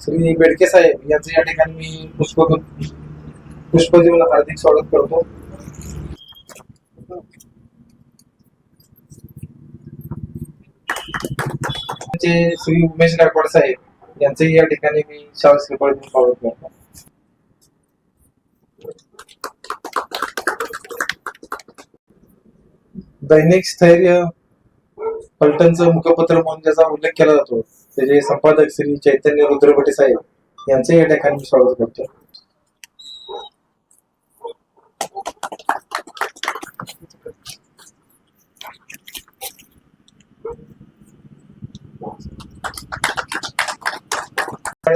श्री बेडके साहेब यांचं या ठिकाणी मी पुष्प पुष्प देऊन हार्दिक स्वागत करतो. श्री उमेश गायकवाड साहेब यांचंही या ठिकाणी मी शाळा श्रीफळ देऊन स्वागत करतो. दैनिक स्थैर्य पलटणचं मुखपत्र म्हणून ज्याचा उल्लेख केला जातो त्याचे संपादक श्री चैतन्य रुद्रभटे साहेब यांचे या ठिकाणी मी स्वागत करतो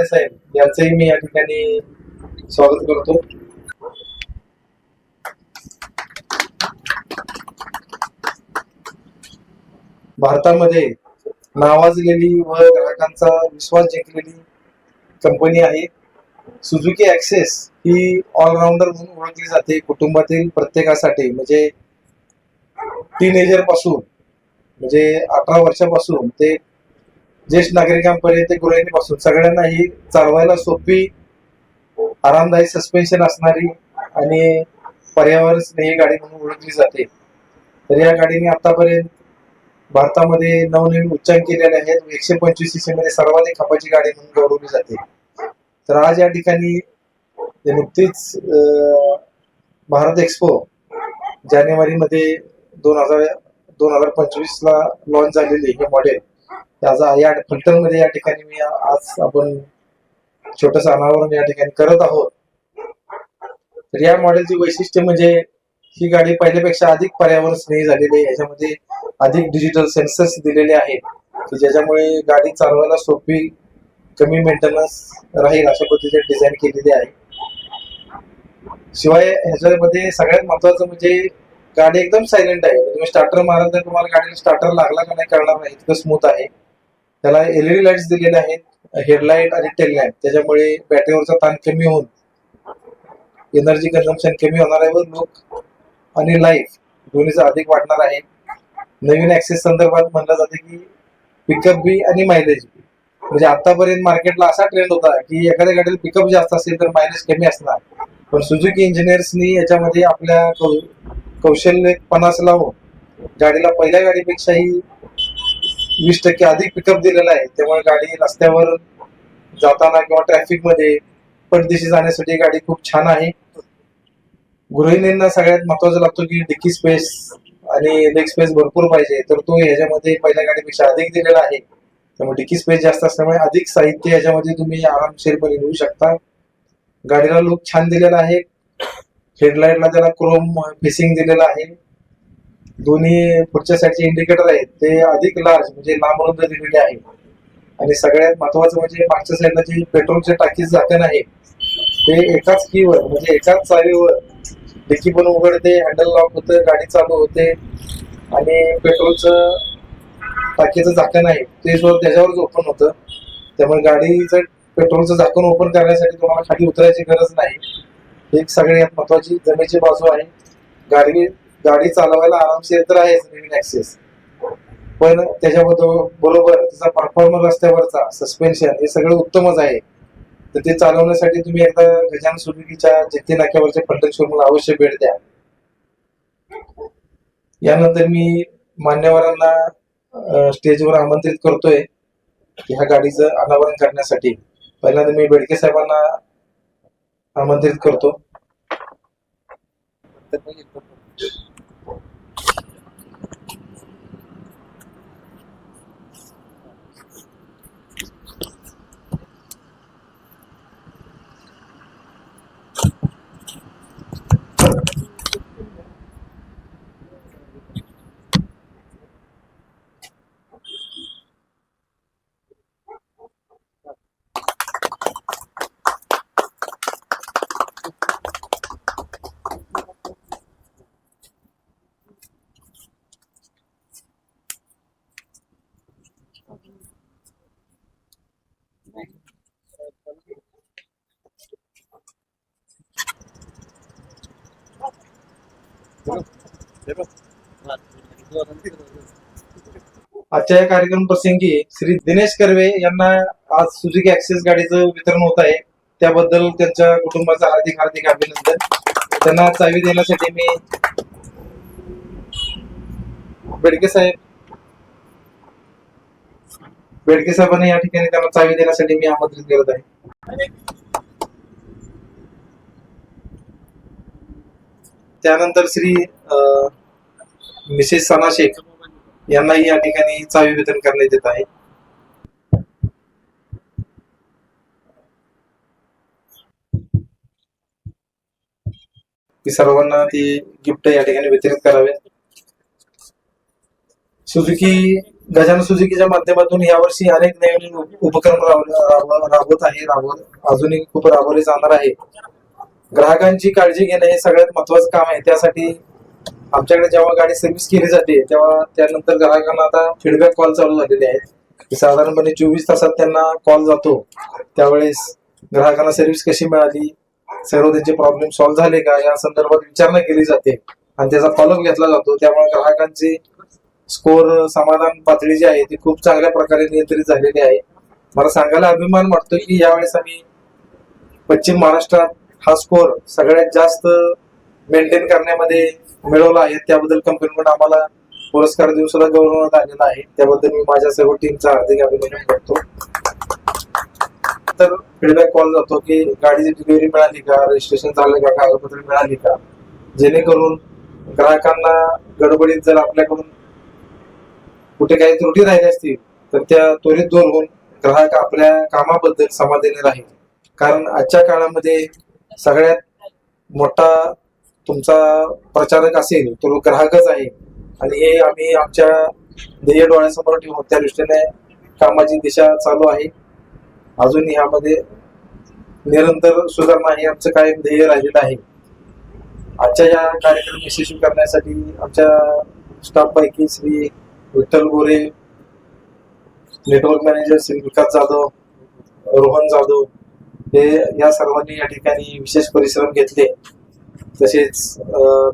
साहेब यांचंही मी या ठिकाणी स्वागत करतो भारतामध्ये नावाजलेली व ग्राहकांचा विश्वास जिंकलेली कंपनी आहे. सुझुकी ऍक्सेस ही ऑलराऊंडर म्हणून ओळखली जाते. कुटुंबातील प्रत्येकासाठी म्हणजे टीनेजरपासून म्हणजे अठरा वर्षापासून ते ज्येष्ठ नागरिकांपर्यंत ते गृहिणीपासून सगळ्यांना ही चालवायला सोपी आरामदायी सस्पेन्शन असणारी आणि पर्यावरण स्नेही गाडी म्हणून ओळखली जाते. तर या गाडीने आतापर्यंत भारतामध्ये नवनवीन उच्चांक केलेले आहेत. एकशे पंचवीस सीसी मध्ये सर्वाधिक खपाची गाडी म्हणून गौरवली जाते. तर आज या ठिकाणी नुकतीच भारत एक्सपो जानेवारीमध्ये दोन हजार दोन हजार पंचवीस ला लॉन्च झालेली हे मॉडेल त्याचा या फलटणमध्ये या ठिकाणी मी आज आपण छोटस अनावरण या ठिकाणी करत आहोत. तर या मॉडेलची वैशिष्ट्य म्हणजे ही गाडी पहिल्यापेक्षा अधिक पर्यावरण स्नेही झालेली आहे. याच्यामध्ये अधिक डिजिटल सेन्सर्स दिलेले आहेत. की ज्याच्यामुळे गाडी चालवायला सोपी कमी मेंटेनन्स राहील अशा पद्धतीने डिझाईन केलेली आहे. शिवाय ह्याच्यामध्ये सगळ्यात महत्वाचं म्हणजे गाडी एकदम सायलेंट आहे. म्हणजे तुम्ही स्टार्टर माराल तर तुम्हाला गाडीला स्टार्टर लागला का नाही करणार नाही इतकं स्मूथ आहे. त्याला एलईडी लाईट्स दिलेले आहेत हेडलाईट आणि टेल लाइट त्याच्यामुळे बॅटरीवरचा ताण कमी होऊन एनर्जी कन्झम्पशन कमी होणार आहे व लुक आणि लाईफ दोन्हीचा अधिक वाढणार आहे. नवीन ऍक्सेस संदर्भात म्हणलं जाते की पिकअप बी आणि मायलेज बी म्हणजे आतापर्यंत मार्केटला असा ट्रेंड होता की एखाद्या गाडीला पिकअप जास्त असेल तर मायलेज कमी असणार. पण सुझुकी इंजिनियर्सनी याच्यामध्ये आपल्या कौ- कौशल्य लावून गाडीला पहिल्या गाडीपेक्षाही वीस टक्के अधिक पिकअप दिलेला आहे. त्यामुळे गाडी रस्त्यावर जाताना किंवा ट्रॅफिकमध्ये परदेशी जाण्यासाठी गाडी खूप छान आहे. गृहिणींना सगळ्यात महत्वाचं लागतो की डिक्की स्पेस आणि लेग स्पेस भरपूर पाहिजे. तर तो ह्याच्यामध्ये पहिल्या गाडीपेक्षा अधिक दिलेला आहे. त्यामुळे डिकी स्पेस जास्त असल्यामुळे अधिक साहित्य याच्यामध्ये तुम्ही आरामशीरपणे घेऊ शकता. गाडीला लुक छान दिलेला आहे. हेडलाईटला त्याला क्रोम फिसिंग दिलेलं आहे. दोन्ही पुढच्या साईडचे इंडिकेटर आहेत. ते अधिक लार्ज म्हणजे लांब रुंद दिलेले आहे. आणि सगळ्यात महत्वाचं म्हणजे मागच्या साईडला जे पेट्रोलचे टाकीज झाकण आहे ते एकाच कीवर म्हणजे एकाच चावीवर डिक्की पण उघडते हँडल लॉक होतं गाडी चालू होते. आणि पेट्रोलचं टाकीचं झाकण आहे ते सुद्धा त्याच्यावरच ओपन होतं. त्यामुळे गाडीचं पेट्रोलचं झाकण ओपन करण्यासाठी तुम्हाला खाली उतरायची गरज नाही. एक सगळ्यात महत्वाची जमेची बाजू आहे. गाडी गाडी चालवायला आरामशीर तर आहेच नवीन ऍक्सेस पण त्याच्याबरोबर बरोबर त्याचा परफॉर्मर रस्त्यावरचा सस्पेन्शन हे सगळं उत्तमच आहे. तर ते चालवण्यासाठी तुम्ही एकदा गजानन सुजुकीच्या जेथे नाक्यावरच्या फलटण शोरूमला अवश्य भेट द्या. यानंतर मी मान्यवरांना स्टेजवर आमंत्रित करतोय ह्या गाडीचं अनावरण करण्यासाठी. पहिल्यांदा मी बेडके साहेबांना आमंत्रित करतो. आजच्या या कार्यक्रम प्रसंगी श्री दिनेश कर्वे यांना आज सुझुकी ऍक्सेस गाडीचं वितरण होत आहे. त्याबद्दल त्यांच्या कुटुंबाचं हार्दिक हार्दिक अभिनंदन. त्यांना चावी देण्यासाठी मी बेडके साहेब बेडके साहेबांनी या ठिकाणी त्यांना चावी देण्यासाठी मी आमंत्रित करत आहे. त्यानंतर श्री अं, मिसेस सना शेख यांनाही या ठिकाणी चावी वितरण करण्यात येत आहे. सर्वांना ती गिफ्ट या ठिकाणी वितरित करावे. सुझुकी गजानन सुझुकीच्या माध्यमातून यावर्षी अनेक नवीन उपक्रम राबवत आहे राबवत अजूनही खूप राबवले जाणार आहे. ग्राहकांची काळजी घेणं हे सगळ्यात महत्वाचं काम आहे. त्यासाठी आमच्याकडे जेव्हा गाडी सर्व्हिस केली जाते तेव्हा त्यानंतर ग्राहकांना आता फीडबॅक कॉल चालू झालेले आहेत. साधारणपणे चोवीस तासात त्यांना कॉल जातो. त्यावेळेस ग्राहकांना सर्व्हिस कशी मिळाली? सर्व त्यांचे प्रॉब्लेम सॉल्व्ह झाले का? या संदर्भात विचारणा केली जाते. आणि त्याचा फॉलोअप घेतला जातो. त्यामुळे ग्राहकांची स्कोर समाधान पातळी जी आहे ती खूप चांगल्या प्रकारे नियंत्रित झालेली आहे. मला सांगायला अभिमान वाटतो की यावेळेस आम्ही पश्चिम महाराष्ट्रात हा स्कोअर सगळ्यात जास्त मेंटेन करण्यामध्ये मिळवला आहे. त्याबद्दल कंपनीकडून आम्हाला पुरस्कार देऊन सुद्धा गौरवण्यात आलेला आहे. त्याबद्दल मी माझ्या सर्व टीमचा हार्दिक अभिनंदन करतो. तर फीडबॅक कॉल जातो की गाडीची डिलिव्हरी मिळाली का? रजिस्ट्रेशन झालं का? कागदपत्र मिळाली का? जेणेकरून ग्राहकांना गडबडीत जर आपल्याकडून कुठे काही त्रुटी राहिल्या असतील तर त्या त्वरित दूर होऊन ग्राहक आपल्या कामाबद्दल समाधानी राहील. कारण आजच्या काळामध्ये सगळ्यात मोठा तुमचा प्रचारक असेल तो ग्राहकच आहे. आणि हे आम्ही आमच्या ध्येय डोळ्यासमोर ठेवून त्या दृष्टीने कामाची दिशा चालू आहे. अजून ह्यामध्ये निरंतर सुधारणा हे आमचं काय ध्येय राहिलेलं आहे. आजच्या या कार्यक्रम यशस्वी करण्यासाठी आमच्या स्टाफपैकी श्री विठ्ठल गोरे नेटवर्क मॅनेजर श्री विकास जाधव रोहन जाधव हे या सर्वांनी या ठिकाणी विशेष परिश्रम घेतले. तसेच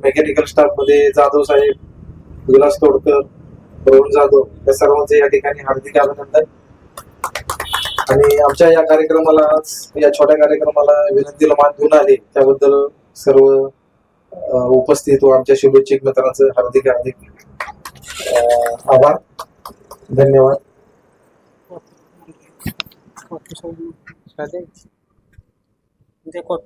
मेकॅनिकल स्टाफमध्ये जाधव साहेब विलास तोडकर रोहन जाधव या सर्वांचे या ठिकाणी हार्दिक अभिनंदन. आणि आमच्या या कार्यक्रमाला या छोट्या कार्यक्रमाला विनंतीला मान देऊन आले. त्याबद्दल सर्व उपस्थित व आमच्या शुभेच्छिक मित्रांचं हार्दिक हार्दिक आभार. धन्यवाद. で、こ